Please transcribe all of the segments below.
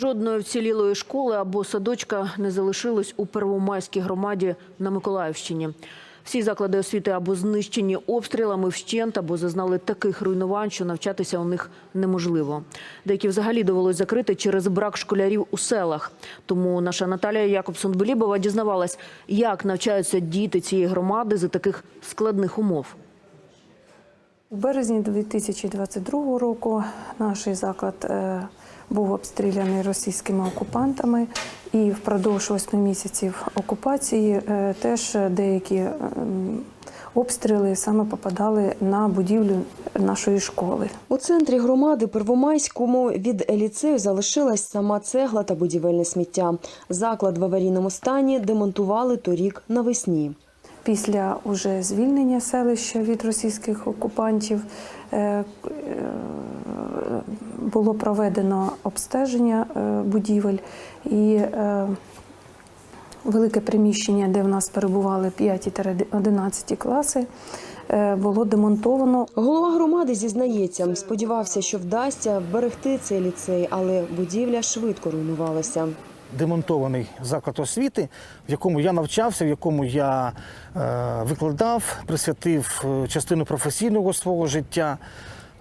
Жодної вцілілої школи або садочка не залишилось у Первомайській громаді на Миколаївщині. Всі заклади освіти або знищені обстрілами вщент, або зазнали таких руйнувань, що навчатися у них неможливо. Деякі взагалі довелось закрити через брак школярів у селах. Тому наша Наталія Якобсон-Белібова дізнавалась, як навчаються діти цієї громади за таких складних умов. У березні 2022 року наш заклад е, був обстріляний російськими окупантами, і впродовж восьми місяців окупації е, теж деякі ем, обстріли саме попадали на будівлю нашої школи. У центрі громади Первомайському від ліцею залишилась сама цегла та будівельне сміття. Заклад в аварійному стані демонтували торік навесні. Після уже звільнення селища від російських окупантів е, е, було проведено обстеження е, будівель і е, велике приміщення, де в нас перебували 5-11 класи, е, було демонтовано. Голова громади зізнається, сподівався, що вдасться вберегти цей ліцей, але будівля швидко руйнувалася. демонтований заклад освіти, в якому я навчався, в якому я викладав, присвятив частину професійного свого життя.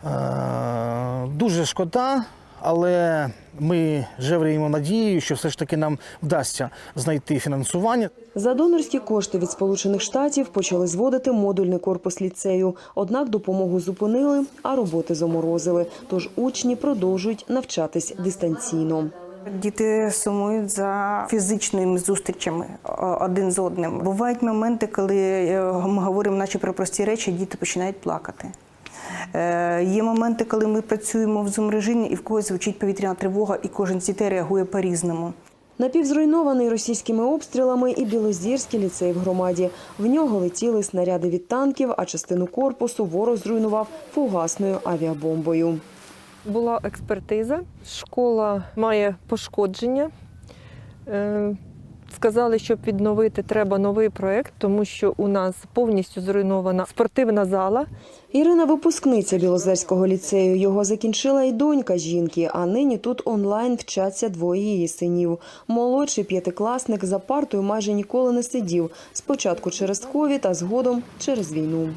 Е, дуже шкода, але ми жевріємо надією, що все ж таки нам вдасться знайти фінансування. За донорські кошти від Сполучених Штатів почали зводити модульний корпус ліцею. Однак допомогу зупинили, а роботи заморозили. Тож учні продовжують навчатись дистанційно. Діти сумують за фізичними зустрічами один з одним. Бувають моменти, коли е, ми говоримо наче про прості речі, діти починають плакати. Е, Є моменти, коли ми працюємо в зум-режимі і в когось звучить повітряна тривога, і кожен з дітей реагує по-різному. Напівзруйнований російськими обстрілами і Білозірський ліцей в громаді. В нього летіли снаряди від танків, а частину корпусу ворог зруйнував фугасною авіабомбою. Була експертиза, школа має пошкодження. Сказали, щоб відновити, треба новий проєкт, тому що у нас повністю зруйнована спортивна зала. Ірина випускниця Білозерського ліцею. Його закінчила і донька жінки, а нині тут онлайн вчаться двоє її синів. Молодший п'ятикласник за партою майже ніколи не сидів. Спочатку через ковід, а згодом через війну.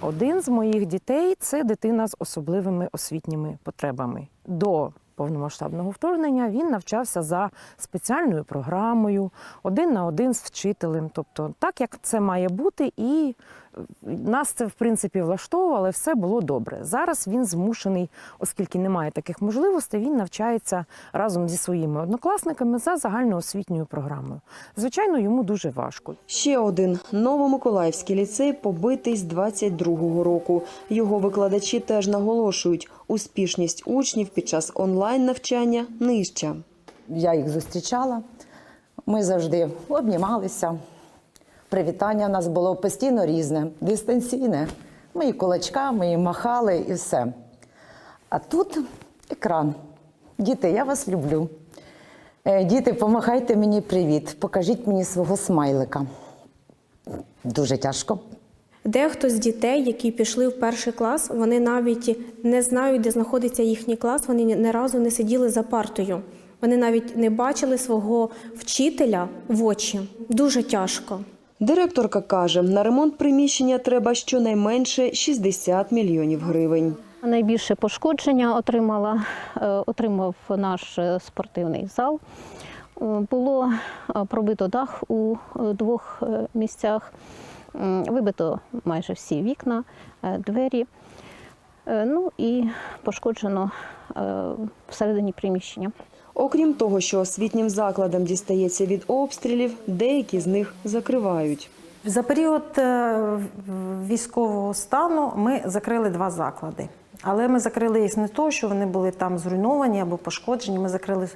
Один з моїх дітей це дитина з особливими освітніми потребами. До повномасштабного вторгнення він навчався за спеціальною програмою, один на один з вчителем. Тобто, так як це має бути, і нас це в принципі влаштовувало, але все було добре. Зараз він змушений, оскільки немає таких можливостей, він навчається разом зі своїми однокласниками за загальноосвітньою програмою. Звичайно, йому дуже важко. Ще один Новомиколаївський ліцей побитий з 22-го року. Його викладачі теж наголошують, успішність учнів під час онлайн навчання нижча. Я їх зустрічала. Ми завжди обнімалися. Привітання у нас було постійно різне, дистанційне. Ми і кулачками, і махали, і все. А тут екран. Діти, я вас люблю. Е, Діти, помахайте мені привіт, покажіть мені свого смайлика. Дуже тяжко. Дехто з дітей, які пішли в перший клас, вони навіть не знають, де знаходиться їхній клас. Вони ні разу не сиділи за партою. Вони навіть не бачили свого вчителя в очі. Дуже тяжко. Директорка каже, на ремонт приміщення треба щонайменше 60 мільйонів гривень. Найбільше пошкодження отримала, е, отримав наш е, спортивний зал. Е, Було пробито дах у двох місцях, вибито майже всі вікна, двері. Ну і пошкоджено всередині приміщення. Окрім того, що освітнім закладам дістається від обстрілів, деякі з них закривають. За період е, військового стану ми закрили два заклади. Але ми закрили їх не того, що вони були там зруйновані або пошкоджені. Ми закрили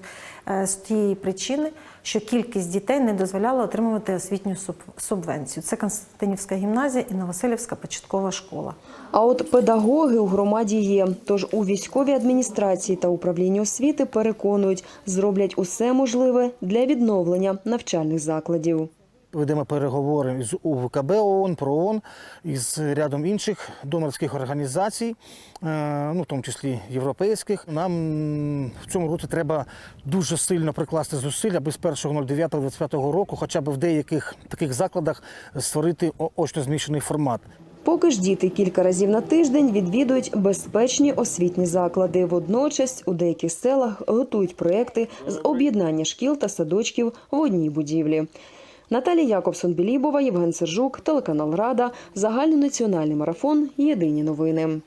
е, з тієї причини, що кількість дітей не дозволяла отримувати освітню суб- субвенцію. Це Константинівська гімназія і Новоселівська початкова школа. А от педагоги у громаді є. Тож у військовій адміністрації та управлінні освіти переконують, зроблять усе можливе для відновлення навчальних закладів. Ведемо переговори з УВКБ ООН, про ООН із рядом інших донорських організацій, е, ну в тому числі європейських. Нам в цьому році треба дуже сильно прикласти зусиль, аби з 1.09.25 року, хоча б в деяких таких закладах, створити очно зміщений формат. Поки ж діти кілька разів на тиждень відвідують безпечні освітні заклади. Водночас у деяких селах готують проекти з об'єднання шкіл та садочків в одній будівлі. Наталія Якобсон Білібова, Євген Сержук, телеканал Рада, загальнонаціональний марафон. Єдині новини.